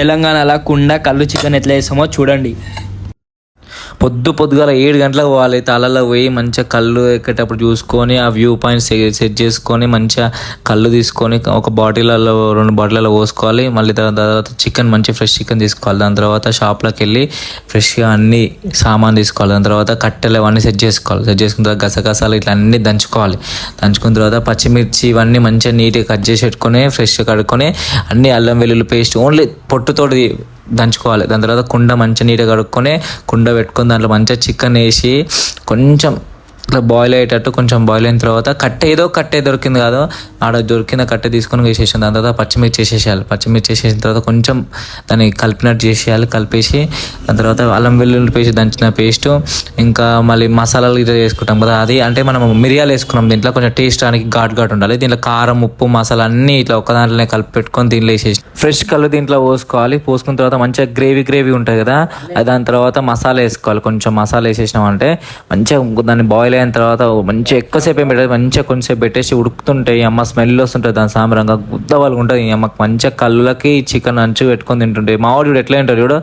తెలంగాణలో కుండ కళ్ళు చికెన్ ఎట్లా చేస్తామో చూడండి. పొద్దు పొద్దుగాల ఏడు గంటలకు పోవాలి. తాళాలకు పోయి మంచిగా కళ్ళు ఎక్కేటప్పుడు చూసుకొని ఆ వ్యూ పాయింట్ సెట్ చేసుకొని మంచిగా కళ్ళు తీసుకొని ఒక బాటిల్లో రెండు బాటిల్లో పోసుకోవాలి. మళ్ళీ తర్వాత తర్వాత చికెన్ మంచి ఫ్రెష్ చికెన్ తీసుకోవాలి. దాని తర్వాత షాప్లోకి వెళ్ళి ఫ్రెష్గా అన్ని సామాన్ తీసుకోవాలి. దాని తర్వాత కట్టెలు అవన్నీ సెట్ చేసుకోవాలి. సెట్ చేసుకున్న తర్వాత గసగసాలు ఇట్లా అన్ని దంచుకోవాలి. దంచుకున్న తర్వాత పచ్చిమిర్చి ఇవన్నీ మంచిగా నీట్గా కట్ చేసి పెట్టుకొని ఫ్రెష్గా కడుక్కొని అన్ని అల్లం వెల్లుల్లి పేస్ట్ ఓన్లీ పొట్టుతోటి దంచుకోవాలి. దాని తర్వాత కుండ మంచిగా నీట్గా కడుక్కొని కుండ పెట్టుకొని దాంట్లో మంచిగా చికెన్ వేసి కొంచెం ఇట్లా బాయిల్ అయ్యేటట్టు కొంచెం బాయిల్ అయిన తర్వాత కట్టె ఏదో కట్టే దొరికింది కాదో ఆడ దొరికిన కట్టె తీసుకొని వేసేసాను దాని తర్వాత పచ్చిమిర్చి వేసేసేయాలి. పచ్చిమిర్చి వేసేసిన తర్వాత కొంచెం దాన్ని కలిపినట్టు చేసేయాలి. కలిపేసి దాని తర్వాత అల్లం వెల్లుల్లి పేస్ట్ దంచిన పేస్ట్ ఇంకా మళ్ళీ మసాలాలు ఇట్లా చేసుకుంటాం కదా. అది అంటే మనం మిరియాలు వేసుకున్నాం దీంట్లో. కొంచెం టేస్ట్ అనేది ఘాట్ ఘాట్ ఉండాలి. దీంట్లో కారం ఉప్పు మసాలా అన్నీ ఇట్లా ఒక దాంట్లోనే కలిపి పెట్టుకొని దీంట్లో వేసేసి ఫ్రెష్ కళ్ళు దీంట్లో పోసుకోవాలి. పోసుకున్న తర్వాత మంచిగా గ్రేవీ గ్రేవీ ఉంటుంది కదా. అది దాని తర్వాత మసాలా వేసుకోవాలి. కొంచెం మసాలా వేసేసినామంటే మంచిగా దాన్ని బాయిల్ అయిన తర్వాత మంచి ఎక్కువసేపు ఏం పెట్టదు మంచిగా కొంచెంసేపు పెట్టేసి ఉడుకుతుంటాయి అమ్మ స్మెల్ వస్తుంటుంది. దాని సాంబ్రంగా గుద్ద వాళ్ళు ఉంటుంది అమ్మకి మంచిగా కళ్ళులకి చికెన్ అంచు పెట్టుకొని తింటుంటాయి మా వాడు ఎట్లా తింటారు చూడు?